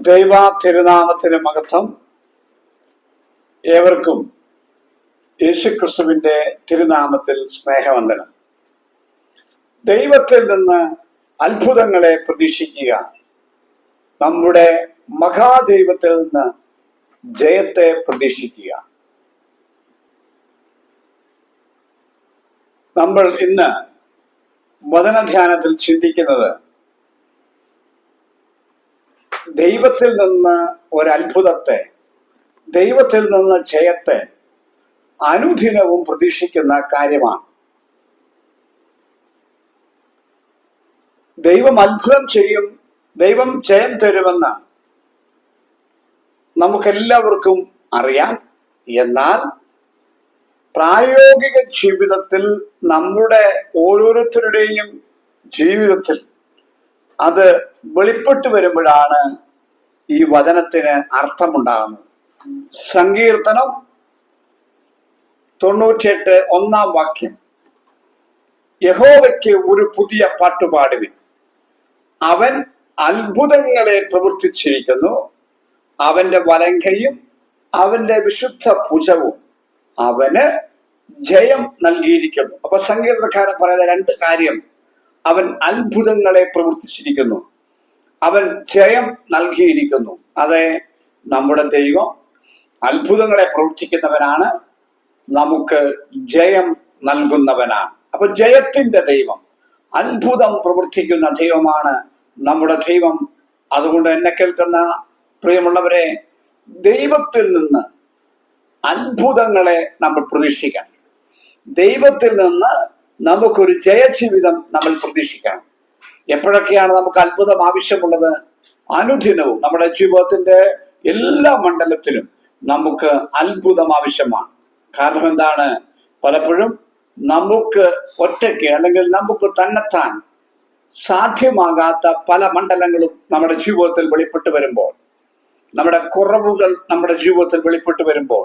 ദൈവ തിരുനാമത്തിന് മഹത്വം ഏവർക്കും യേശുക്രിസ്തുവിന്റെ തിരുനാമത്തിൽ സ്നേഹവന്ദനം. ദൈവത്തിൽ നിന്ന് അത്ഭുതങ്ങളെ പ്രതീക്ഷിക്കുക. നമ്മുടെ മഹാദൈവത്തിൽ നിന്ന് ജയത്തെ പ്രതീക്ഷിക്കുക. നമ്മൾ ഇന്ന് വചനധ്യാനത്തിൽ ചിന്തിക്കുന്നത് ദൈവത്തിൽ നിന്ന് ഒരത്ഭുതത്തെ ദൈവത്തിൽ നിന്ന് ജയത്തെ അനുദിനവും പ്രതീക്ഷിക്കുന്ന കാര്യമാണ്. ദൈവം അത്ഭുതം ചെയ്യും ദൈവം ജയം തരുമെന്ന് നമുക്കെല്ലാവർക്കും അറിയാം. എന്നാൽ പ്രായോഗിക ജീവിതത്തിൽ നമ്മുടെ ഓരോരുത്തരുടെയും ജീവിതത്തിൽ അത് വെളിപ്പെട്ടു വരുമ്പോഴാണ് ഈ വചനത്തിന് അർത്ഥമുണ്ടാകുന്നത് സങ്കീർത്തനം തൊണ്ണൂറ്റിയെട്ട് ഒന്നാം വാക്യം. യഹോവയ്ക്ക് ഒരു പുതിയ പാട്ടുപാടുവിൻ അവൻ അത്ഭുതങ്ങളെ പ്രവർത്തിച്ചിരിക്കുന്നു അവന്റെ വലങ്കയും അവന്റെ വിശുദ്ധ ഭുജവും അവന് ജയം നൽകിയിരിക്കുന്നു. അപ്പൊ സങ്കീർത്തക്കാരൻ പറയുന്ന രണ്ട് കാര്യം. അവൻ അത്ഭുതങ്ങളെ പ്രവർത്തിച്ചിരിക്കുന്നു അവൻ ജയം നൽകിയിരിക്കുന്നു. അതെ നമ്മുടെ ദൈവം അത്ഭുതങ്ങളെ പ്രവർത്തിക്കുന്നവനാണ്. നമുക്ക് ജയം നൽകുന്നവനാണ്. അപ്പൊ ജയത്തിന്റെ ദൈവം അത്ഭുതം പ്രവർത്തിക്കുന്ന ദൈവമാണ് നമ്മുടെ ദൈവം. അതുകൊണ്ട് എന്നെ കേൾക്കുന്ന പ്രിയമുള്ളവരെ ദൈവത്തിൽ നിന്ന് അത്ഭുതങ്ങളെ നമ്മൾ പ്രതീക്ഷിക്കണം. ദൈവത്തിൽ നിന്ന് നമുക്കൊരു ജയജീവിതം നമ്മൾ പ്രതീക്ഷിക്കണം. എപ്പോഴൊക്കെയാണ് നമുക്ക് അത്ഭുതം ആവശ്യമുള്ളത്? അനുദിനവും നമ്മുടെ ജീവിതത്തിന്റെ എല്ലാ മണ്ഡലത്തിലും നമുക്ക് അത്ഭുതം ആവശ്യമാണ്. കാരണം എന്താണ്? പലപ്പോഴും നമുക്ക് ഒറ്റയ്ക്ക് അല്ലെങ്കിൽ നമുക്ക് തന്നെത്താൻ സാധ്യമാകാത്ത പല മണ്ഡലങ്ങളും നമ്മുടെ ജീവിതത്തിൽ വെളിപ്പെട്ട് വരുമ്പോൾ നമ്മുടെ കുറവുകൾ നമ്മുടെ ജീവിതത്തിൽ വെളിപ്പെട്ട് വരുമ്പോൾ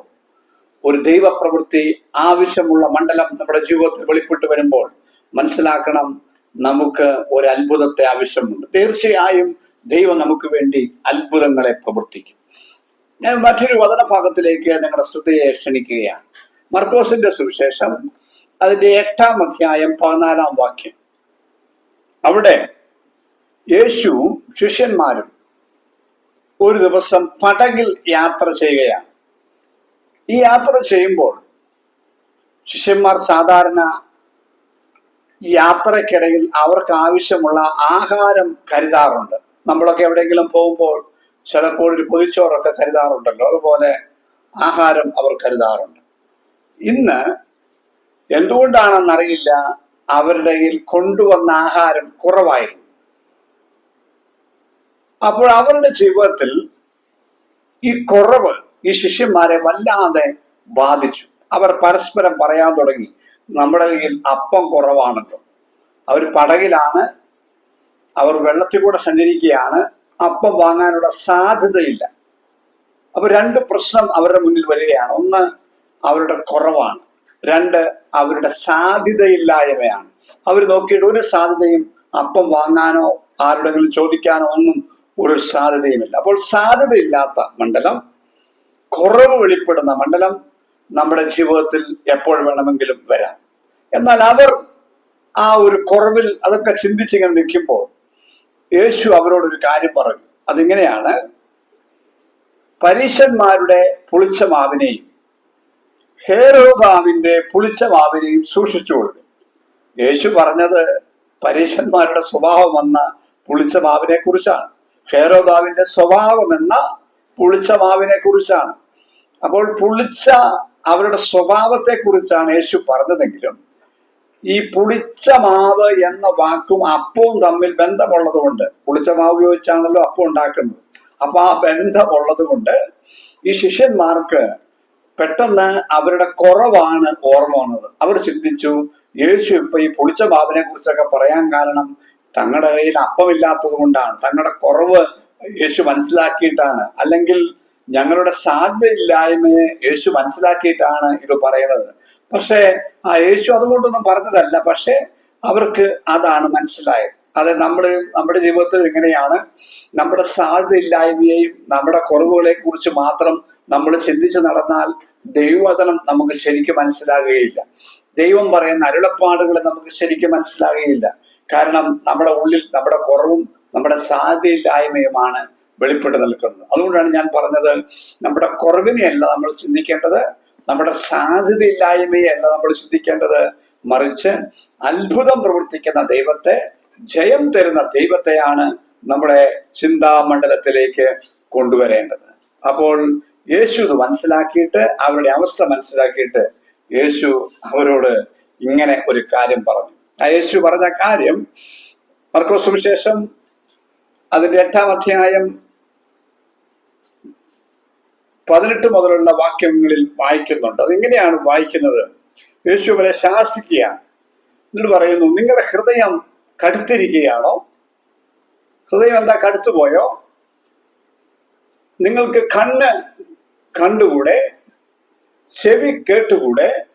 ഒരു ദൈവപ്രവൃത്തി ആവശ്യമുള്ള മണ്ഡലം നമ്മുടെ ജീവിതത്തിൽ വെളിപ്പെട്ട് വരുമ്പോൾ മനസ്സിലാക്കണം നമുക്ക് ഒരു അത്ഭുതത്തെ ആവശ്യമുണ്ട്. തീർച്ചയായും ദൈവം നമുക്ക് വേണ്ടി അത്ഭുതങ്ങളെ പ്രവർത്തിക്കും. ഞാൻ മറ്റൊരു വചനഭാഗത്തിലേക്ക് നിങ്ങളുടെ ശ്രദ്ധയെ ക്ഷണിക്കുകയാണ്. മർക്കോസിന്റെ സുവിശേഷം അതിന്റെ എട്ടാം അധ്യായം പതിനാലാം വാക്യം. അവിടെ യേശു ശിഷ്യന്മാരും ഒരു ദിവസം പടകിൽ യാത്ര ചെയ്യുകയാണ്. ഈ യാത്ര ചെയ്യുമ്പോൾ ശിഷ്യന്മാർ സാധാരണ യാത്രക്കിടയിൽ അവർക്ക് ആവശ്യമുള്ള ആഹാരം കരുതാറുണ്ട്. നമ്മളൊക്കെ എവിടെയെങ്കിലും പോകുമ്പോൾ ചിലപ്പോൾ ഒരു പൊതിച്ചോറൊക്കെ കരുതാറുണ്ടല്ലോ. അതുപോലെ ആഹാരം അവർ കരുതാറുണ്ട്. ഇന്ന് എന്തുകൊണ്ടാണെന്നറിയില്ല അവരുടെ കയ്യിൽ കൊണ്ടുവന്ന ആഹാരം കുറവായിരുന്നു. അപ്പോൾ അവരുടെ ജീവിതത്തിൽ ഈ കുറവ് ഈ ശിഷ്യന്മാരെ വല്ലാതെ ബാധിച്ചു. അവർ പരസ്പരം പറയാൻ തുടങ്ങി. നമ്മുടെ കയ്യിൽ അപ്പം കുറവാണല്ലോ അവർ പടകിലാണ് അവർ വെള്ളത്തിൽ കൂടെ സഞ്ചരിക്കുകയാണ് അപ്പം വാങ്ങാനുള്ള സാധ്യതയില്ല. അപ്പൊ രണ്ട് പ്രശ്നം അവരുടെ മുന്നിൽ വരികയാണ്. ഒന്ന് അവരുടെ കുറവാണ്. രണ്ട് അവരുടെ സാധ്യതയില്ലായ്മയാണ്. അവർ നോക്കിയിട്ട് ഒരു സാധ്യതയും അപ്പം വാങ്ങാനോ ആരുടെങ്കിലും ചോദിക്കാനോ ഒന്നും ഒരു സാധ്യതയുമില്ല. അപ്പോൾ സാധ്യതയില്ലാത്ത മണ്ഡലം കുറവ് വെളിപ്പെടുന്ന മണ്ഡലം നമ്മുടെ ജീവിതത്തിൽ എപ്പോൾ വേണമെങ്കിലും വരാം. എന്നാൽ അവർ ആ ഒരു കുറവിൽ അതൊക്കെ ചിന്തിച്ചിങ്ങനെ നിൽക്കുമ്പോൾ യേശു അവരോടൊരു കാര്യം പറഞ്ഞു. അതിങ്ങനെയാണ് പരീശന്മാരുടെ പുളിച്ച മാവിനെയും ഹേരോബാവിന്റെ പുളിച്ച മാവിനെയും സൂക്ഷിച്ചുകൊള്ളു യേശു പറഞ്ഞത് പരീശന്മാരുടെ സ്വഭാവം എന്ന പുളിച്ച മാവിനെ കുറിച്ചാണ് ഹേരോബാവിന്റെ സ്വഭാവം എന്ന പുളിച്ച മാവിനെ കുറിച്ചാണ് അപ്പോൾ പുളിച്ച അവരുടെ സ്വഭാവത്തെ കുറിച്ചാണ് യേശു പറഞ്ഞതെങ്കിലും ഈ പുളിച്ച മാവ് എന്ന വാക്കും അപ്പവും തമ്മിൽ ബന്ധമുള്ളത് കൊണ്ട് പുളിച്ച മാവ് ഉപയോഗിച്ചാണല്ലോ അപ്പം ഉണ്ടാക്കുന്നത്. അപ്പൊ ആ ബന്ധമുള്ളത് കൊണ്ട് ഈ ശിഷ്യന്മാർക്ക് പെട്ടെന്ന് അവരുടെ കുറവാണ് ഓർമ്മ വന്നത്. അവർ ചിന്തിച്ചു യേശു ഇപ്പൊ ഈ പുളിച്ച മാവിനെ കുറിച്ചൊക്കെ പറയാൻ കാരണം തങ്ങളുടെ കയ്യിൽ അപ്പമില്ലാത്തത് കൊണ്ടാണ് തങ്ങളുടെ കുറവ് യേശു മനസ്സിലാക്കിയിട്ടാണ്. അല്ലെങ്കിൽ ഞങ്ങളുടെ സാധ്യതയില്ലായ്മയെ യേശു മനസ്സിലാക്കിയിട്ടാണ് ഇത് പറയുന്നത്. പക്ഷേ ആ യേശു അതുകൊണ്ടൊന്നും പറഞ്ഞതല്ല. പക്ഷേ അവർക്ക് അതാണ് മനസ്സിലായത്. അത് നമ്മൾ നമ്മുടെ ജീവിതത്തിൽ എങ്ങനെയാണ് നമ്മുടെ സാധ്യതയില്ലായ്മയെയും നമ്മുടെ കുറവുകളെ കുറിച്ച് മാത്രം നമ്മൾ ചിന്തിച്ച് നടന്നാൽ ദൈവവചനം നമുക്ക് ശരിക്കും മനസ്സിലാകുകയില്ല. ദൈവം പറയുന്ന അരുളപ്പാടുകളെ നമുക്ക് ശരിക്കും മനസ്സിലാകുകയില്ല. കാരണം നമ്മുടെ ഉള്ളിൽ നമ്മുടെ കുറവും നമ്മുടെ സാധ്യതയില്ലായ്മയുമാണ് വെളിപ്പെട്ട് നിൽക്കുന്നത്. അതുകൊണ്ടാണ് ഞാൻ പറഞ്ഞത് നമ്മുടെ കുറവിനെയല്ല നമ്മൾ ചിന്തിക്കേണ്ടത് നമ്മുടെ സാധ്യതയില്ലായ്മയല്ല നമ്മൾ ചിന്തിക്കേണ്ടത്. മറിച്ച് അത്ഭുതം പ്രവർത്തിക്കുന്ന ദൈവത്തെ ജയം തരുന്ന ദൈവത്തെയാണ് നമ്മുടെ ചിന്താമണ്ഡലത്തിലേക്ക് കൊണ്ടുവരേണ്ടത്. അപ്പോൾ യേശു ഇത് മനസ്സിലാക്കിയിട്ട് അവരുടെ അവസ്ഥ മനസ്സിലാക്കിയിട്ട് യേശു അവരോട് ഇങ്ങനെ ഒരു കാര്യം പറഞ്ഞു. ആ യേശു പറഞ്ഞ കാര്യം മർക്കോ സുവിശേഷം അതിന്റെ എട്ടാം അധ്യായം പതിനെട്ട് മുതലുള്ള വാക്യങ്ങളിൽ വായിക്കുന്നുണ്ട്. അതെങ്ങനെയാണ് വായിക്കുന്നത്? യേശു അവരെ ശാസിക്കുകയാണ്. എന്നിട്ട് പറയുന്നു നിങ്ങളുടെ ഹൃദയം കടുത്തിരിക്കുകയാണോ? ഹൃദയം എന്താ കടുത്തുപോയോ? നിങ്ങൾക്ക് കണ്ണ് കണ്ടുകൂടെ? ചെവി കേട്ടുകൂടെ?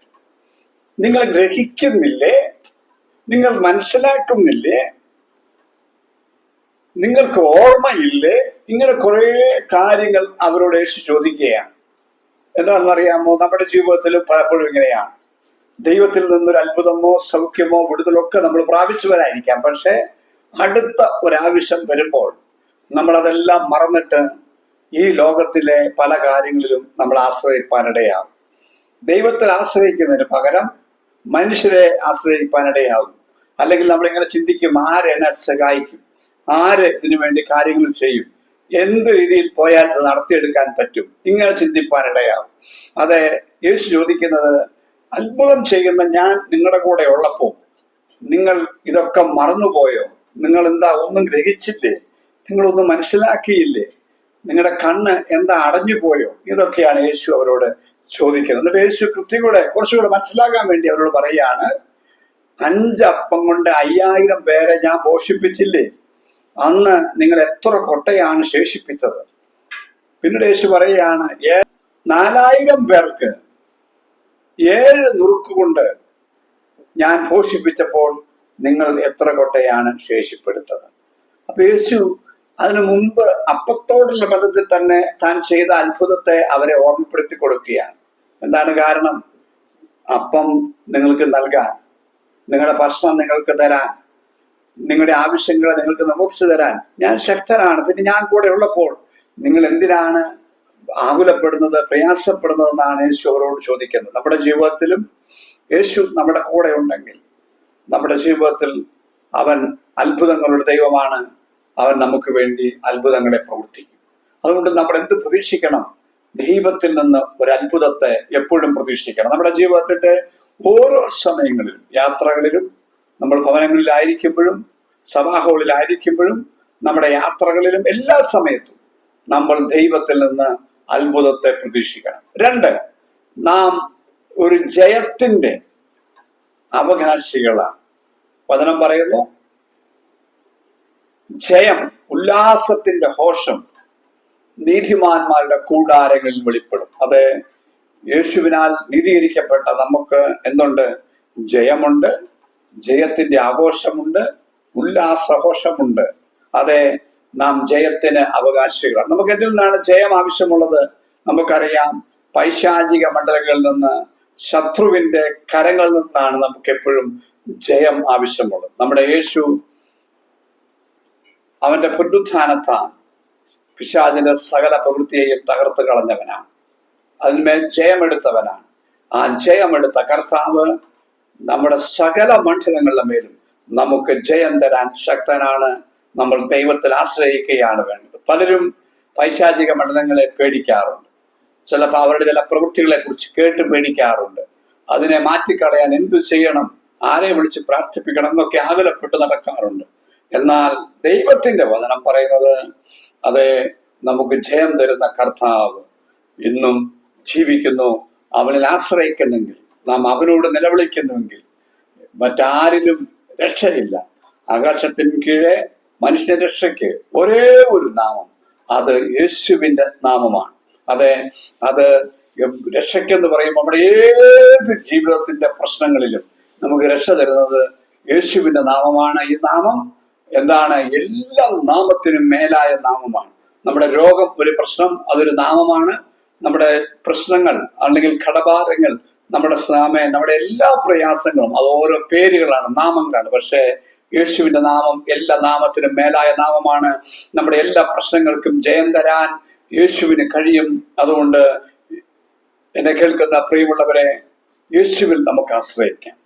നിങ്ങൾ ഗ്രഹിക്കുന്നില്ലേ? നിങ്ങൾ മനസ്സിലാക്കുന്നില്ലേ? നിങ്ങൾക്ക് ഓർമ്മയില്ലേ? ഇങ്ങനെ കുറെ കാര്യങ്ങൾ അവരോട് യേശു ചോദിക്കുകയാണ്. എന്താണെന്നറിയാമോ? നമ്മുടെ ജീവിതത്തിൽ പലപ്പോഴും ഇങ്ങനെയാണ്. ദൈവത്തിൽ നിന്നൊരു അത്ഭുതമോ സൗഖ്യമോ വിടുതലോ ഒക്കെ നമ്മൾ പ്രാപിച്ചവരായിരിക്കാം പക്ഷെ അടുത്ത ഒരാവശ്യം വരുമ്പോൾ നമ്മളതെല്ലാം മറന്നിട്ട് ഈ ലോകത്തിലെ പല കാര്യങ്ങളിലും നമ്മൾ ആശ്രയിപ്പാനിടയാകും. ദൈവത്തിൽ ആശ്രയിക്കുന്നതിന് പകരം മനുഷ്യരെ ആശ്രയിപ്പാനിടയാകും. അല്ലെങ്കിൽ നമ്മളിങ്ങനെ ചിന്തിക്കും ആരെന്നെ സഹായിക്കും? ആര് ഇതിനു വേണ്ടി കാര്യങ്ങൾ ചെയ്യും? എന്ത് രീതിയിൽ പോയാൽ അത് നടത്തിയെടുക്കാൻ പറ്റും? ഇങ്ങനെ ചിന്തിപ്പാനിടയാകും അതെ യേശു ചോദിക്കുന്നത് അത്ഭുതം ചെയ്യുന്ന ഞാൻ നിങ്ങളുടെ കൂടെ ഉള്ളപ്പോൾ നിങ്ങൾ ഇതൊക്കെ മറന്നുപോയോ? നിങ്ങൾ എന്താ ഒന്നും ഗ്രഹിച്ചില്ലേ? നിങ്ങളൊന്നും മനസ്സിലാക്കിയില്ലേ? നിങ്ങളുടെ കണ്ണ് എന്താ അടഞ്ഞു പോയോ ഇതൊക്കെയാണ് യേശു അവരോട് ചോദിക്കുന്നത്. എന്നിട്ട് യേശു കൃത്യകൂടെ കുറച്ചുകൂടെ മനസ്സിലാക്കാൻ വേണ്ടി അവരോട് പറയാണ് അഞ്ചപ്പം കൊണ്ട് അയ്യായിരം പേരെ ഞാൻ പോഷിപ്പിച്ചില്ലേ? അന്ന് നിങ്ങൾ എത്ര കൊട്ടയാണ് ശേഷിപ്പിച്ചത്? പിന്നീട് യേശു പറയുകയാണ് നാലായിരം പേർക്ക് ഏഴ് നുറുക്ക് കൊണ്ട് ഞാൻ പോഷിപ്പിച്ചപ്പോൾ നിങ്ങൾ എത്ര കൊട്ടയാണ് ശേഷിപ്പെടുത്തത്? അപ്പൊ യേശു അതിനു മുമ്പ് അപ്പത്തോടുള്ള ബന്ധത്തിൽ തന്നെ താൻ ചെയ്ത അത്ഭുതത്തെ അവരെ ഓർമ്മപ്പെടുത്തി കൊടുക്കുകയാണ്. എന്താണ് കാരണം? അപ്പം നിങ്ങൾക്ക് നൽകാൻ നിങ്ങളുടെ ഭക്ഷണം നിങ്ങൾക്ക് തരാൻ നിങ്ങളുടെ ആവശ്യങ്ങളെ നിങ്ങൾക്ക് നമുക്ക് തരാൻ. ഞാൻ ശക്തനാണ്. പിന്നെ ഞാൻ കൂടെ ഉള്ളപ്പോൾ നിങ്ങൾ എന്തിനാണ് ആകുലപ്പെടുന്നത് പ്രയാസപ്പെടുന്നതെന്നാണ് യേശു അവരോട് ചോദിക്കുന്നത്. നമ്മുടെ ജീവിതത്തിലും യേശു നമ്മുടെ കൂടെ ഉണ്ടെങ്കിൽ നമ്മുടെ ജീവിതത്തിൽ അവൻ അത്ഭുതങ്ങളുടെ ദൈവമാണ്. അവൻ നമുക്ക് വേണ്ടി അത്ഭുതങ്ങളെ പ്രവർത്തിക്കും. അതുകൊണ്ട് നമ്മൾ എന്ത് പ്രതീക്ഷിക്കണം? ദൈവത്തിൽ നിന്ന് ഒരു അത്ഭുതത്തെ എപ്പോഴും പ്രതീക്ഷിക്കണം. നമ്മുടെ ജീവിതത്തിന്റെ ഓരോ സമയങ്ങളിലും യാത്രകളിലും നമ്മൾ ഭവനങ്ങളിലായിരിക്കുമ്പോഴും സഭാ ഹാളിലായിരിക്കുമ്പോഴും നമ്മുടെ യാത്രകളിലും എല്ലാ സമയത്തും നമ്മൾ ദൈവത്തിൽ നിന്ന് അത്ഭുതത്തെ പ്രതീക്ഷിക്കണം. രണ്ട് നാം ഒരു ജയത്തിന്റെ അവകാശികളാണ്. വചനം പറയുന്നു ജയം ഉല്ലാസത്തിന്റെ ഹോഷം നീതിമാന്മാരുടെ കൂടാരങ്ങളിൽ വെളിപ്പെടും. അത് യേശുവിനാൽ നീതീകരിക്കപ്പെട്ട നമുക്ക് എന്തുണ്ട്? ജയമുണ്ട്. ജയത്തിന്റെ ആഘോഷമുണ്ട് ഉല്ലാസഘോഷമുണ്ട്. അതെ നാം ജയത്തിന് അവകാശികളാണ്. നമുക്ക് എന്തിൽ നിന്നാണ് ജയം ആവശ്യമുള്ളത്? നമുക്കറിയാം പൈശാചിക മണ്ഡലങ്ങളിൽ നിന്ന് ശത്രുവിന്റെ കരങ്ങളിൽ നിന്നാണ് നമുക്ക് എപ്പോഴും ജയം ആവശ്യമുള്ളത്. നമ്മുടെ യേശു അവന്റെ പുനരുത്ഥാനത്താൻ പിശാചിന്റെ സകല പ്രവൃത്തിയെയും തകർത്ത് കളഞ്ഞവനാണ്. അതിന്മേൽ ജയമെടുത്തവനാണ്. ആ ജയമെടുത്ത കർത്താവ് നമ്മുടെ സകല മണ്ഡലങ്ങളുടെ മേലും നമുക്ക് ജയം തരാൻ ശക്തനാണ്. നമ്മൾ ദൈവത്തിൽ ആശ്രയിക്കുകയാണ് വേണ്ടത്. പലരും പൈശാചിക മണ്ഡലങ്ങളെ പേടിക്കാറുണ്ട്. ചിലപ്പോൾ അവരുടെ ചില പ്രവൃത്തികളെ കുറിച്ച് കേട്ട് പേടിക്കാറുണ്ട്. അതിനെ മാറ്റിക്കളയാൻ എന്തു ചെയ്യണം? ആരെ വിളിച്ച് പ്രാർത്ഥിപ്പിക്കണം? എന്നൊക്കെ ആകലപ്പെട്ട് നടക്കാറുണ്ട്. എന്നാൽ ദൈവത്തിന്റെ വചനം പറയുന്നത് അത് നമുക്ക് ജയം തരുന്ന കർത്താവ് ഇന്നും ജീവിക്കുന്നു. അവനിൽ ആശ്രയിക്കുന്നെങ്കിൽ നാം അവനോട് നിലവിളിക്കുന്നുവെങ്കിൽ മറ്റാരിലും രക്ഷയില്ല. ആകാശത്തിന് കീഴെ മനുഷ്യ രക്ഷയ്ക്ക് ഒരേ ഒരു നാമം. അത് യേശുവിന്റെ നാമമാണ്. അതെ അത് രക്ഷയ്ക്കെന്ന് പറയുമ്പോൾ നമ്മുടെ ഏത് ജീവിതത്തിന്റെ പ്രശ്നങ്ങളിലും നമുക്ക് രക്ഷ തരുന്നത് യേശുവിന്റെ നാമമാണ്. ഈ നാമം എന്താണ്? എല്ലാ നാമത്തിനും മേലായ നാമമാണ്. നമ്മുടെ രോഗം ഒരു പ്രശ്നം അതൊരു നാമമാണ്. നമ്മുടെ പ്രശ്നങ്ങൾ അല്ലെങ്കിൽ ഘടഭാരങ്ങൾ നമ്മുടെ സാമേ നമ്മുടെ എല്ലാ പ്രയാസങ്ങളും അത് ഓരോ പേരുകളാണ് നാമങ്ങളാണ്. പക്ഷേ യേശുവിന്റെ നാമം എല്ലാ നാമത്തിനും മേലായ നാമമാണ്. നമ്മുടെ എല്ലാ പ്രശ്നങ്ങൾക്കും ജയം തരാൻ യേശുവിന് കഴിയും. അതുകൊണ്ട് എന്നെ കേൾക്കുന്ന പ്രിയമുള്ളവരെ യേശുവിൽ നമുക്ക് ആശ്രയിക്കാം.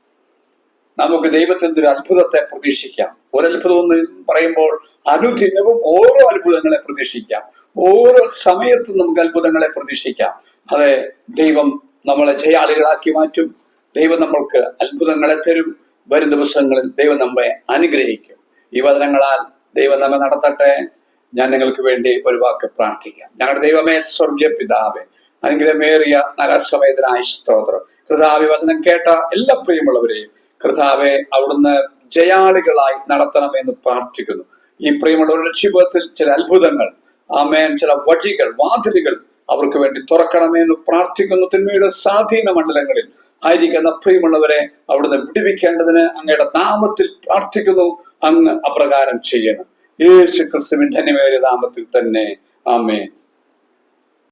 നമുക്ക് ദൈവത്തിന്റെ ഒരു അത്ഭുതത്തെ പ്രതീക്ഷിക്കാം. ഒരു അത്ഭുതം എന്ന് പറയുമ്പോൾ അനുദിനവും ഓരോ അത്ഭുതങ്ങളെ പ്രതീക്ഷിക്കാം. ഓരോ സമയത്തും നമുക്ക് അത്ഭുതങ്ങളെ പ്രതീക്ഷിക്കാം. അതെ ദൈവം നമ്മളെ ജയാളികളാക്കി മാറ്റും. ദൈവം നമ്മൾക്ക് അത്ഭുതങ്ങളെ തരും. വരും ദിവസങ്ങളിൽ ദൈവം നമ്മെ അനുഗ്രഹിക്കും. ഈ വചനങ്ങളാൽ ദൈവം നമ്മെ നടത്തട്ടെ. ഞാൻ നിങ്ങൾക്ക് വേണ്ടി ഒരു വാക്ക് പ്രാർത്ഥിക്കാം. ഞങ്ങളുടെ ദൈവമേ സ്വർഗീയ പിതാവേ അനുഗ്രഹമേറിയ നഗരസമയത്തിനായി സ്തോത്രം. കൃതാവി വചനം കേട്ട എല്ലാ പ്രിയമുള്ളവരെയും കൃതാവെ അവിടുന്ന് ജയാളികളായി നടത്തണമെന്ന് പ്രാർത്ഥിക്കുന്നു. ഈ പ്രിയമുള്ളവരുടെ ജീവിതത്തിൽ ചില അത്ഭുതങ്ങൾ ആമേൻ ചില വഴികൾ വാതിലുകൾ അവർക്ക് വേണ്ടി തുറക്കണമേ എന്ന് പ്രാർത്ഥിക്കുന്നു. തിന്മയുടെ സ്വാധീന മണ്ഡലങ്ങളിൽ ആയിരിക്കുന്ന പ്രിയമുള്ളവരെ അവിടുന്ന് വിടിവിക്കേണ്ടതിന് അങ്ങയുടെ നാമത്തിൽ പ്രാർത്ഥിക്കുന്നു. അങ്ങ് അപ്രകാരം ചെയ്യണം. യേശു ക്രിസ്തുവിൻ ധന്യമേറിയ നാമത്തിൽ തന്നെ. ആമേൻ.